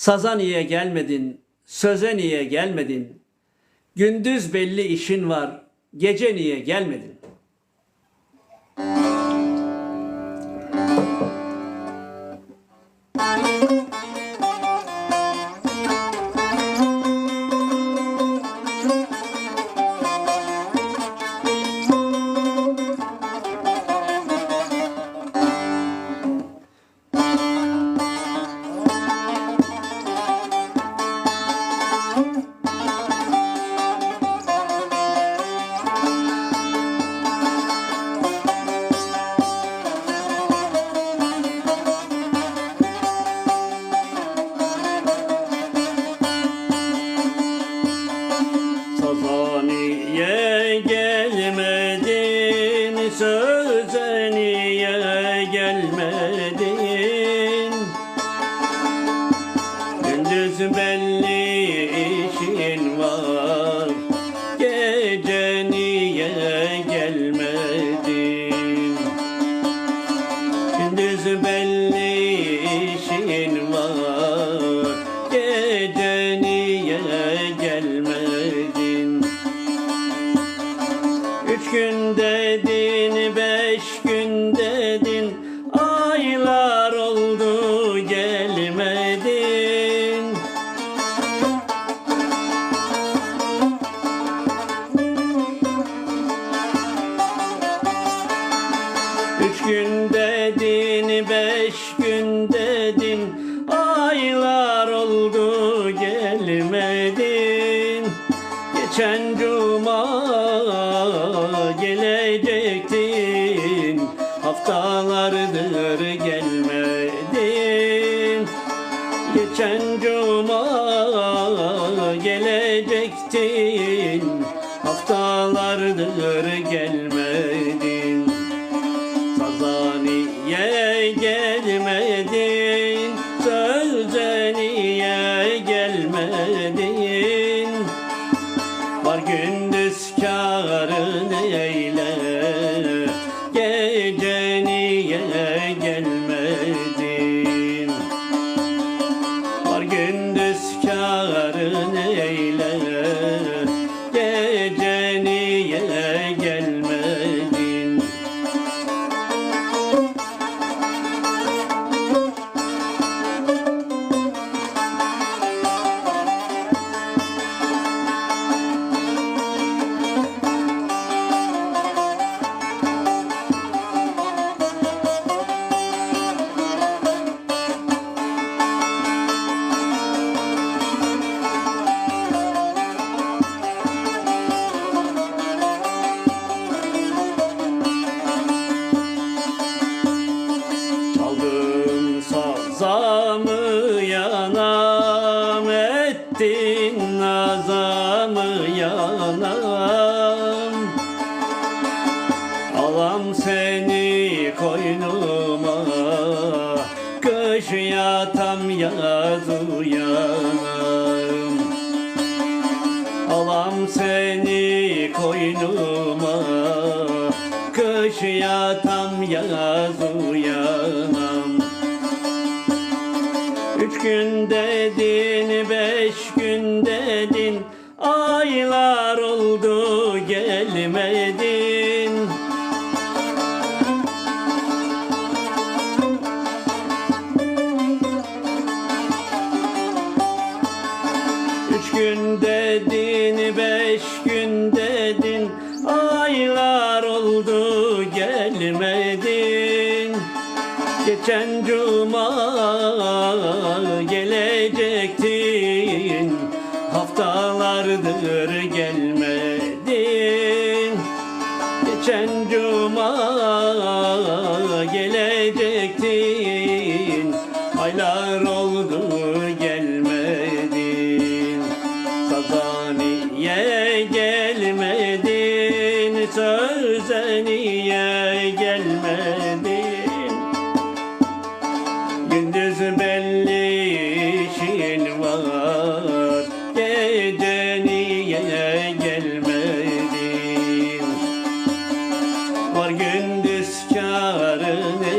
Saza niye gelmedin, söze niye gelmedin? Gündüz belli işin var, gece niye gelmedin? Gündüz Geçen cuma gelecektin, haftalardır gelmedin. Geçen cuma gelecektin, haftalardır gelmedin. Var yanam ettin nazamı yanam Alam seni koynuma kış yatam yaz uyanam Alam seni koynuma Kış yatam yaz uyanam gün dedin beş gün dedin. Aylar oldu gelmedin. Üç gün dedin, beş gün dedin, aylar oldu gelmedin. Geçen cuma gelecektin, haftalardır gelmedin. Geçen cuma Yeah.